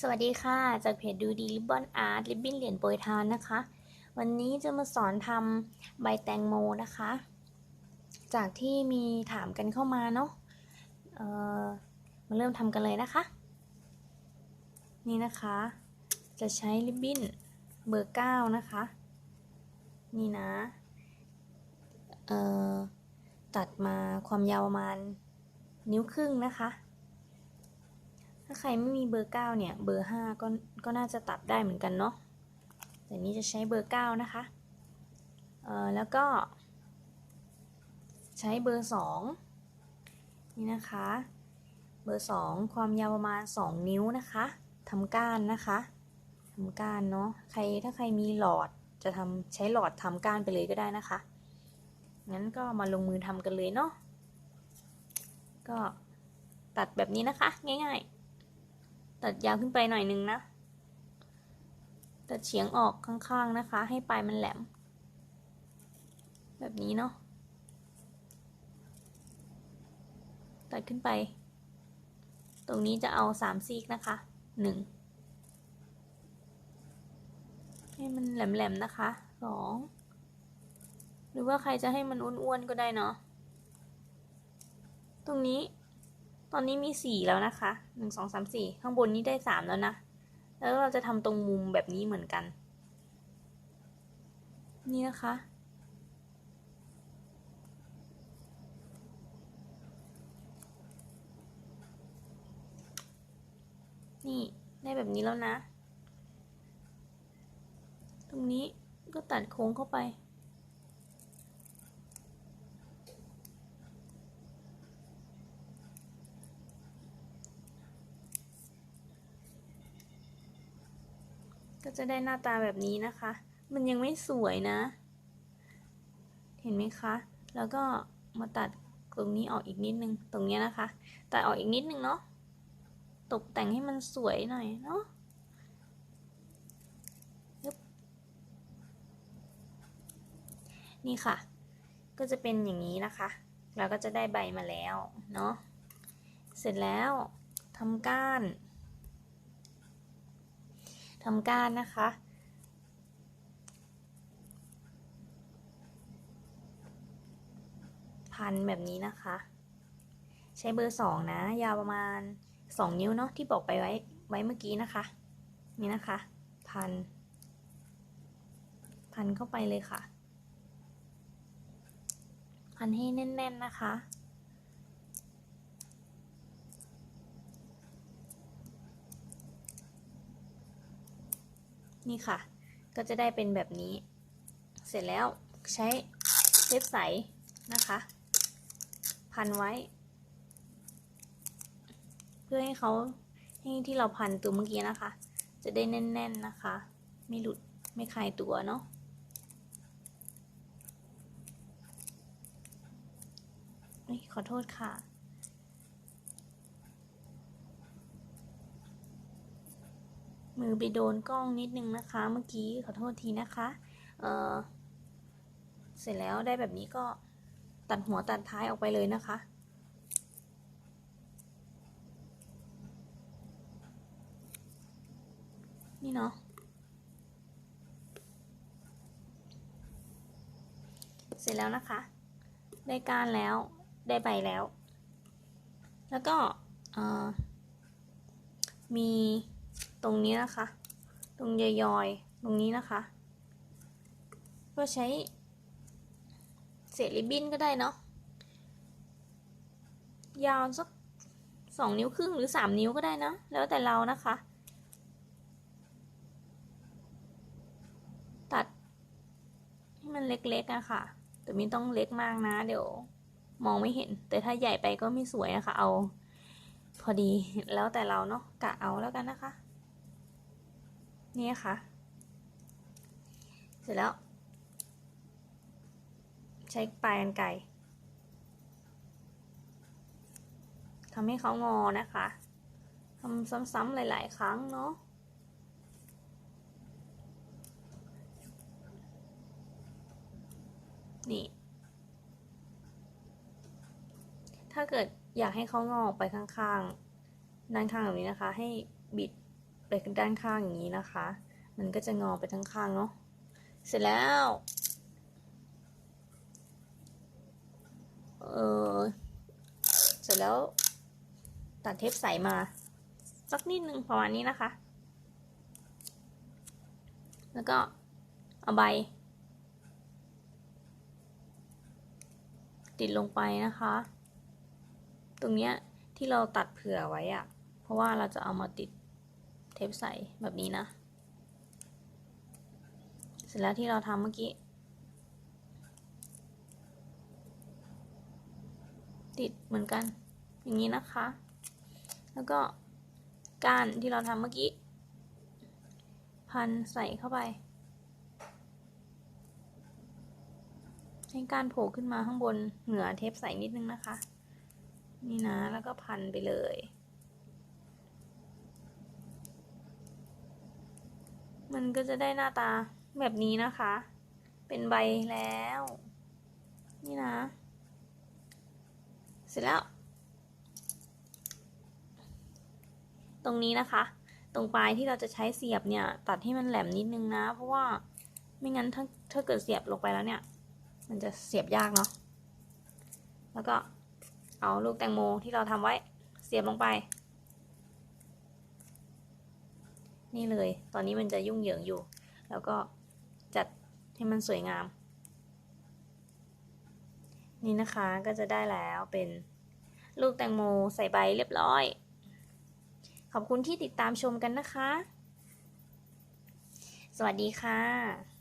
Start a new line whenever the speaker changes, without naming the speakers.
สวัสดีค่ะ จากเพจดูดีริบบอนอาร์ตริบบิ้นเหรียญโปรยทานนะคะ วันนี้จะมาสอนทำใบแตงโมนะคะ จากที่มีถามกันเข้ามาเนาะเออมาเริ่มทำกันเลยนะคะ นี่นะคะ จะใช้ริบบิ้นเบอร์เก้านะคะ นี่นะเอ่อตัดมาความยาวประมาณนิ้วครึ่งนะคะ ถ้าใครไม่มีเบอร์เก้าเนี่ย เบอร์ห้าก็ก็น่าจะตัดได้เหมือนกันเนาะแต่นี้จะใช้เบอร์เก้านะคะเอ่อแล้วก็ ใช้เบอร์สองนี่นะคะ เบอร์สองความยาวประมาณสองนิ้วนะคะทำก้านนะคะทำก้านเนาะใครถ้าใครมีหลอดจะทำใช้หลอดทำก้านไปเลยก็ได้นะคะ งั้นก็มาลงมือทำกันเลยเนาะก็ตัดแบบนี้นะคะ ง่ายๆ ตัดยาวขึ้นไปหน่อยนึงนะ ตัดเฉียงออกข้างๆนะคะ ให้ปลายมันแหลม แบบนี้เนาะ ตัดขึ้นไป ตรงนี้จะเอาสามซีกนะคะหนึ่งให้มันแหลมๆนะคะสองหรือว่าใครจะให้มันอ้วนๆก็ได้เนาะ ตรงนี้ ตอนนี้มีสี่แล้วนะคะหนึ่งสองสามสี่ข้างบนนี้ได้สามแล้วนะ แล้วเราจะทำตรงมุมแบบนี้เหมือนกัน นี่นะคะ นี่ได้แบบนี้แล้วนะ ตรงนี้ก็ตัดโค้งเข้าไป ก็จะได้หน้าตาแบบนี้นะคะ มันยังไม่สวยนะ เห็นไหมคะ แล้วก็มาตัดตรงนี้ออกอีกนิดนึง ตรงนี้นะคะ ตัดออกอีกนิดนึงเนาะ ตกแต่งให้มันสวยหน่อยเนาะนี่ค่ะ ก็จะเป็นอย่างนี้นะคะ เราก็จะได้ใบมาแล้วเนาะ เสร็จแล้วทำก้าน ทำก้านนะคะ พันแบบนี้นะคะ ใช้เบอร์สองนะ ยาวประมาณสองนิ้วเนาะที่บอกไปไว้ไว้เมื่อกี้นะคะ นี่นะคะ พัน พันเข้าไปเลยค่ะ พันให้แน่น ๆ นะคะ นี่ค่ะ ก็จะได้เป็นแบบนี้ เสร็จแล้วใช้เทปใสนะคะ พันไว้ เพื่อให้เขาให้ที่เราพันตัวเมื่อกี้นะคะ จะได้แน่น ๆนะคะ ไม่หลุดไม่คลายตัวเนาะขอโทษค่ะ มือไปโดนกล้องนิดนึงนะคะ เมื่อกี้ขอโทษทีนะคะเเสร็จแล้วได้แบบนี้ก็ตัดหัวตัดท้ายออกไปเลยนะคะ นี่เนาะเสร็จแล้วนะคะ ได้ก้านแล้วได้ใบแล้ว แล้วก็มี ตรงนี้นะคะ ตรงยอยๆ ตรงนี้นะคะ ก็ใช้เศษริบบิ้นก็ได้เนาะ ยาวสักสองนิ้วครึ่งหรือสามนิ้วก็ได้นะ แล้วแต่เรานะคะ ตัดให้มันเล็กๆอะค่ะ แต่ไม่ต้องเล็กมากนะ เดี๋ยวมองไม่เห็น แต่ถ้าใหญ่ไปก็ไม่สวยนะคะ เอา พอดีแล้วแต่เราเนาะกะเอาแล้วกันนะคะ นี่ค่ะ เสร็จแล้ว ใช้ปลายกันไกรทำให้เขางอนะคะทำซ้ำๆหลาย ๆ ครั้งเนาะนี่ ถ้าเกิดอยากให้เขางอออกไปข้างๆ ด้านข้างแบบนี้นะคะ ให้บิด ไปด้านข้างอย่างนี้นะคะ มันก็จะงอไปทั้งข้างเนาะ เสร็จแล้ว เออเสร็จแล้ว ตัดเทปใสมา สักนิดนึงประมาณนี้นะคะ แล้วก็เอาใบ ติดลงไปนะคะ ตรงเนี้ยที่เราตัดเผื่อไว้อะเพราะว่าเราจะเอามาติด เทปใสแบบนี้นะ เสร็จแล้วที่เราทำเมื่อกี้ ติดเหมือนกัน อย่างนี้นะคะ แล้วก็ก้านที่เราทำเมื่อกี้ พันใส่เข้าไป ให้ก้านโผล่ขึ้นมาข้างบนเหนือเทปใสนิดนึงนะคะ นี่นะ แล้วก็พันไปเลย มันก็จะได้หน้าตาแบบนี้นะคะ เป็นใบแล้ว นี่นะ เสร็จแล้ว ตรงนี้นะคะ ตรงปลายที่เราจะใช้เสียบเนี่ย ตัดให้มันแหลมนิดนึงนะ เพราะว่าไม่งั้นถ้าถ้าเกิดเสียบลงไปแล้วเนี่ย มันจะเสียบยากเนาะ แล้วก็เอาลูกแตงโมที่เราทำไว้เสียบลงไป นี่เลย ตอนนี้มันจะยุ่งเหยิงอยู่ แล้วก็จัดให้มันสวยงาม นี่นะคะก็จะได้แล้วเป็นลูกแตงโมใส่ใบเรียบร้อย ขอบคุณที่ติดตามชมกันนะคะ สวัสดีค่ะ